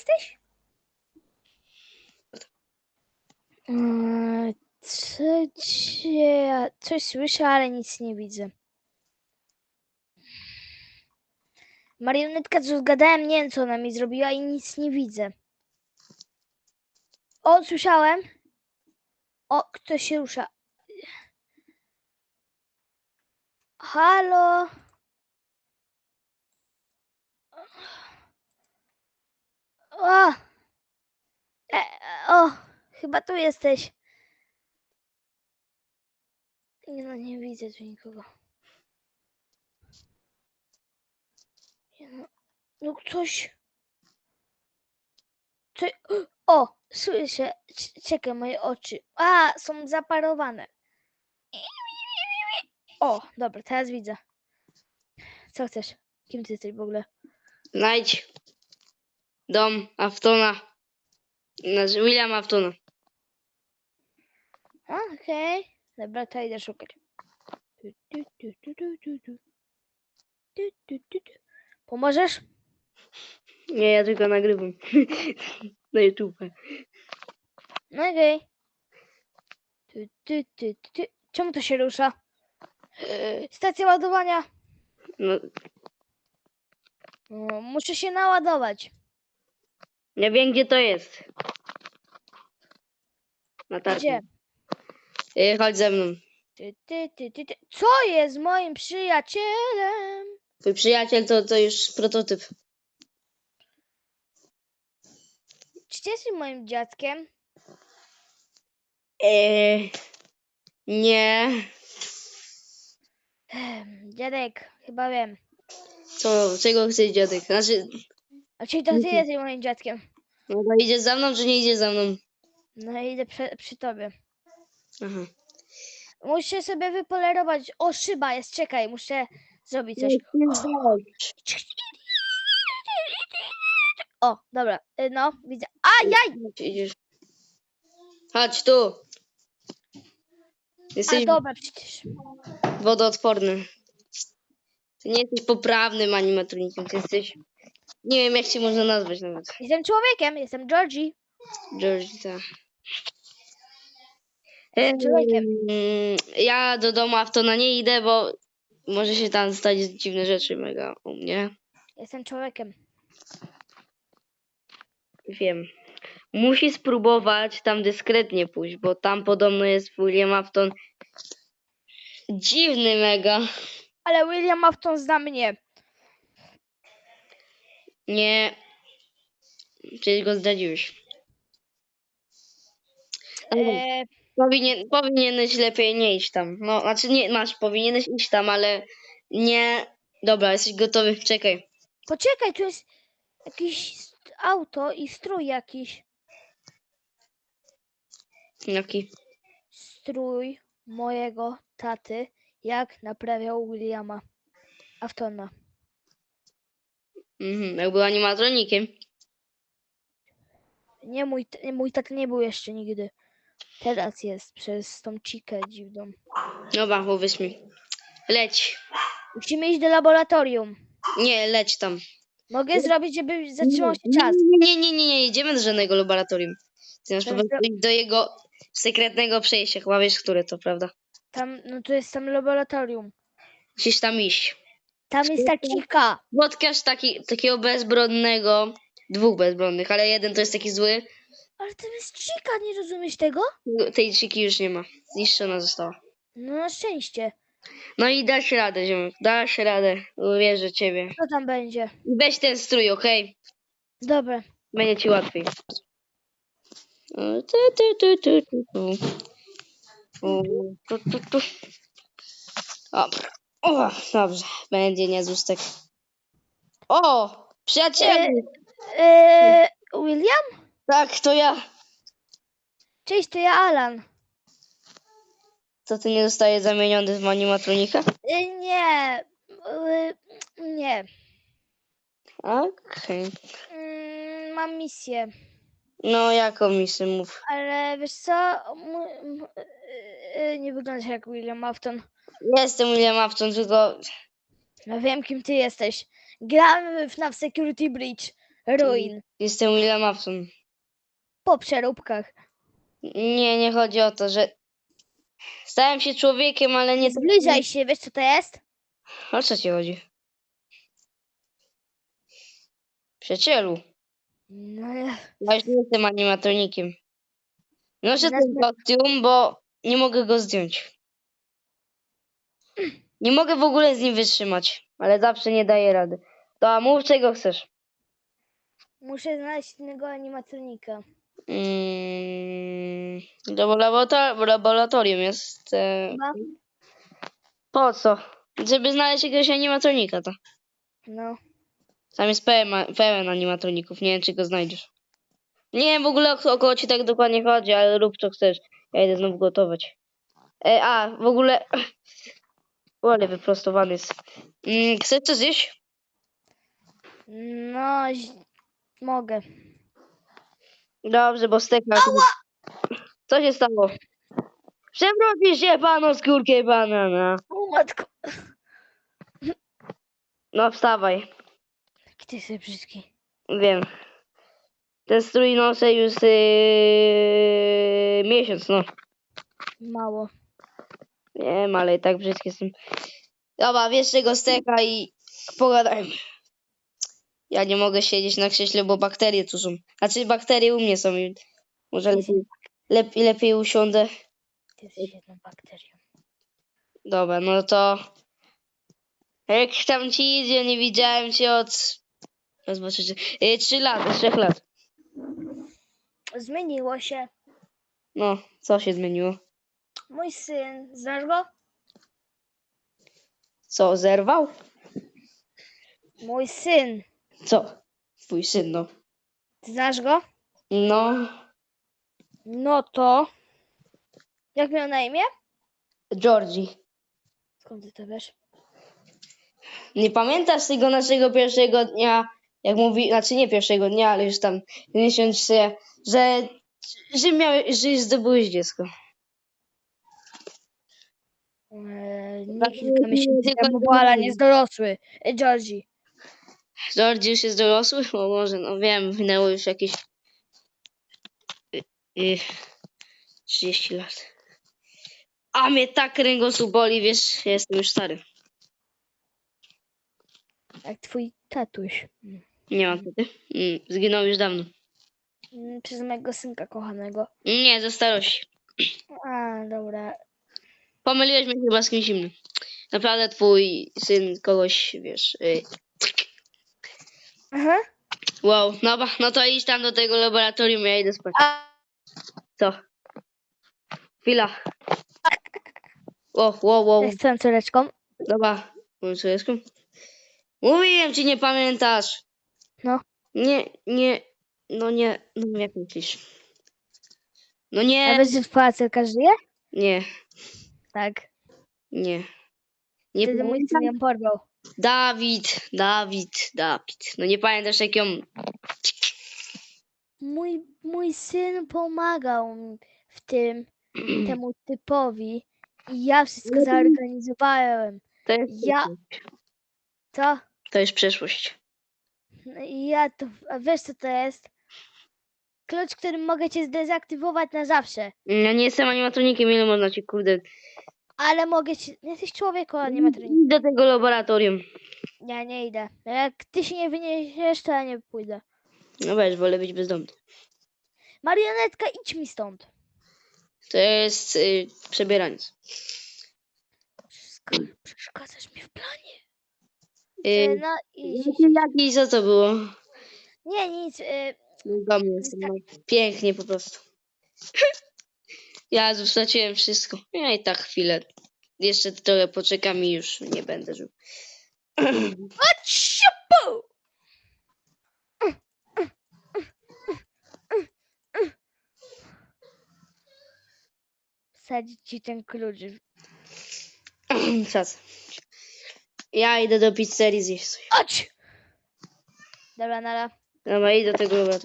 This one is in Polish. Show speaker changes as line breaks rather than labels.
jesteś? Eee, Trzecie... Coś słyszę, ale nic nie widzę. Marionetka, co zgadałem, nie wiem co ona mi zrobiła i nic nie widzę. O, słyszałem. O, ktoś się rusza. Halo? O! E, o, chyba tu jesteś. Nie no, nie widzę tu nikogo. Nie no, no ktoś... Co... O, słyszę. Czekaj, moje oczy. A, są zaparowane. O, dobra, teraz widzę. Co chcesz? Kim ty jesteś w ogóle?
Znajdź dom Aftona. Znaczy William Aftona.
Okej. Dobra, to idę szukać. Tu, tu, tu, tu, tu, tu, tu. Tu, tu, tu, tu. Pomożesz?
Nie, ja tylko nagrywam. Na YouTube.
No okej. Tu, tu, tu, tu, tu. Czemu to się rusza? Yy, Stacja ładowania.
No,
O, Muszę się naładować.
Nie wiem gdzie to jest. Na targu.
Gdzie?
Ej, chodź ze mną.
Tu, tu, tu, tu, tu. Co jest moim przyjacielem?
Twój przyjaciel to, to już prototyp.
Czy ty jesteś moim dziadkiem?
Eee, nie.
Ehm, Dziadek, chyba wiem.
Co, czego chce dziadek? Znaczy,
A czyli to ty
Mhm.
jesteś moim dziadkiem.
no to idzie za mną, czy nie idzie za mną?
No i idę przy, przy tobie.
Aha.
Muszę sobie wypolerować. O, szyba jest, czekaj, muszę zrobić coś. O, dobra, y, no, widzę. Ajaj!
Idziesz. Chodź tu.
A
Jesteś
dobra, przecież.
wodoodporny. Ty nie jesteś poprawnym animatronikiem, ty jesteś... Nie wiem, jak cię można nazwać nawet.
Jestem człowiekiem, jestem Georgie.
George, tak.
człowiekiem.
Em, Ja do domu Aftona nie idę, bo może się tam stać dziwne rzeczy mega u mnie.
Jestem człowiekiem.
Wiem. Musi spróbować tam dyskretnie pójść, bo tam podobno jest William Afton. Dziwny mega.
Ale William Afton zna mnie.
Nie. Przecież go zdradziłeś. Ale
E,
Powinien, powinieneś lepiej nie iść tam. No, znaczy nie, masz, powinieneś iść tam, ale nie. Dobra, jesteś gotowy, czekaj.
poczekaj, tu jest jakieś st- auto i strój jakiś.
Jaki?
Strój mojego taty, jak naprawiał Williama Aftona.
Mhm, jak był animatronikiem.
Nie, mój, t- mój tata nie był jeszcze nigdy. Teraz jest przez tą cikę dziwną.
Dobra, powiedz mi. Leć.
Musimy iść do laboratorium.
Nie, leć tam.
Mogę zrobić, żeby zatrzymał się czas.
Nie, nie, nie, nie, idziemy do żadnego laboratorium. Ty masz po
Dobra.
prostu iść do jego sekretnego przejścia. Chyba wiesz, które to, prawda?
Tam, no to jest tam laboratorium.
Musisz tam iść.
Tam jest ta cika.
Spotkasz taki, takiego bezbronnego, dwóch bezbronnych, ale jeden to jest taki zły.
Ale tam jest cika, nie rozumiesz tego?
Tej szyki już nie ma. Zniszczona została.
No na szczęście.
No i dasz radę, ziomek. Dasz radę. Wierzę w ciebie.
Co tam będzie?
Weź ten strój, okej?
Dobra.
Będzie ci łatwiej. O, tu, tu, tu, tu, tu, tu. Tu, tu. O, dobrze. Będzie niezustek. O! Przyjacielu!
Eee, William?
Tak, to ja.
Cześć, to ja Alan.
Co ty nie zostaje zamieniony w animatronika?
E, nie. E, nie.
Okej.
Mm, mam misję.
No, jaką misję mów?
Ale wiesz co? M- m- e, e, nie wyglądasz jak William Afton.
Jestem William Afton, tylko
No wiem, kim ty jesteś. Gramy w FNAF Security Breach. Ruin.
Jestem William Afton.
Po przeróbkach.
Nie, nie chodzi o to, że stałem się człowiekiem, ale nie...
Zbliżaj się, wiesz co to jest?
O co ci chodzi? Przyjacielu,
No, ja-
ja już nie jestem animatronikiem. Noszę ten kostium, bo nie mogę go zdjąć. Nie mogę w ogóle z nim wytrzymać, ale zawsze nie daję rady. To a mów czego chcesz.
muszę znaleźć innego animatronika.
Mm, laborator- laboratorium jest. E,
Chyba?
po co? Żeby znaleźć jakiegoś animatronika, to.
No.
Tam jest pełen, pełen animatroników, nie wiem czy go znajdziesz. Nie wiem w ogóle o, o kogo ci tak dokładnie chodzi, ale rób co chcesz. Ja idę znowu gotować. E, a, w ogóle... O, ale wyprostowany jest. Mm, chcesz coś zjeść?
No, ź- mogę.
Dobrze, bo steka... Co się stało? Przewrócisz się panu skórkę banana.
O matko.
No wstawaj.
Brzydki.
Wiem. Ten strój noszę już yy, miesiąc, no.
Mało.
Wiem, ale i tak brzydki jestem. Dobra, wiesz czego steka i pogadajmy. Ja nie mogę siedzieć na krześle, bo bakterie tu są. Znaczy bakterie u mnie są i może lepiej, lepiej, lepiej usiądę.
Ty jesteś jedną bakterią.
Dobra, no to jak tam ci idzie, nie widziałem cię od trzy, cztery, yy, trzy lat, trzech lat.
Zmieniło się.
No, co się zmieniło?
Mój syn, znasz go?
Co, zerwał?
Mój syn.
Co? Twój syn, no.
Ty znasz go?
No,
No to. Jak miał na imię?
Georgie.
Skąd ty to wiesz?
Nie pamiętasz tego naszego pierwszego dnia, jak mówi, znaczy nie pierwszego dnia, ale już tam miesiąc, że, że, miałeś, że zdobyłeś dziecko.
Eee, nie kilka miesięcy temu, bo Alan jest dorosły. E, Georgie.
Georgie już jest dorosły? O może, no wiem, minęło już jakieś y, y, 30 lat. A mnie tak kręgosłup boli, wiesz, ja jestem już stary.
Jak twój tatuś. Mm.
Nie mam wtedy. Mm, zginął już dawno.
Mm, Przez mojego synka kochanego.
Nie, ze starości.
A, dobra.
Pomyliłeś mnie chyba z kimś innym. Naprawdę twój syn kogoś, wiesz... Y,
Aha.
wow, no, no to idź tam do tego laboratorium, ja idę spać.
A,
Co? Chwila. Wow, wow.
z twoją córeczką?
Dobra, mówię córeczką. Mówiłem ci, nie pamiętasz.
No.
Nie, nie, no nie, no jak myślisz? No
A
nie,
wiesz, że twoja córka żyje?
nie,
Tak.
nie. Nie
Wtedy mój syn ją porwał.
Dawid, Dawid, Dawid. No nie pamiętasz jak ją...
Mój, mój syn pomagał mi w tym, temu typowi. I ja wszystko
No
zorganizowałem.
To jest,
Ja- Co?
to jest przeszłość.
No i ja to. A wiesz co to jest? Klucz, którym mogę cię zdezaktywować na zawsze.
Ja nie jestem animatronikiem, ile można ci, kurde...
Ale mogę ci. Jesteś człowieku, a nie ma treningu.
Idź do tego laboratorium.
Ja nie idę. Jak ty się nie wyniesiesz, to ja nie pójdę.
No weź, wolę być bezdomny.
Marionetka, idź mi stąd.
To jest y, przebieraniec.
Przeszka- Przeszkadzasz mi w planie.
Y,
E, No i.
jaki, co to było?
Nie, nic. e,
Do mnie no. Pięknie po prostu. Ja straciłem wszystko. Ja i tak chwilę. Jeszcze trochę poczekam i już nie będę żył.
Aciupu! Wsadzić ci ten klucz.
Czas. Ja idę do pizzerii zjeść.
Chodź! Dobra, nara.
Dobra, idę do tego laboratorium.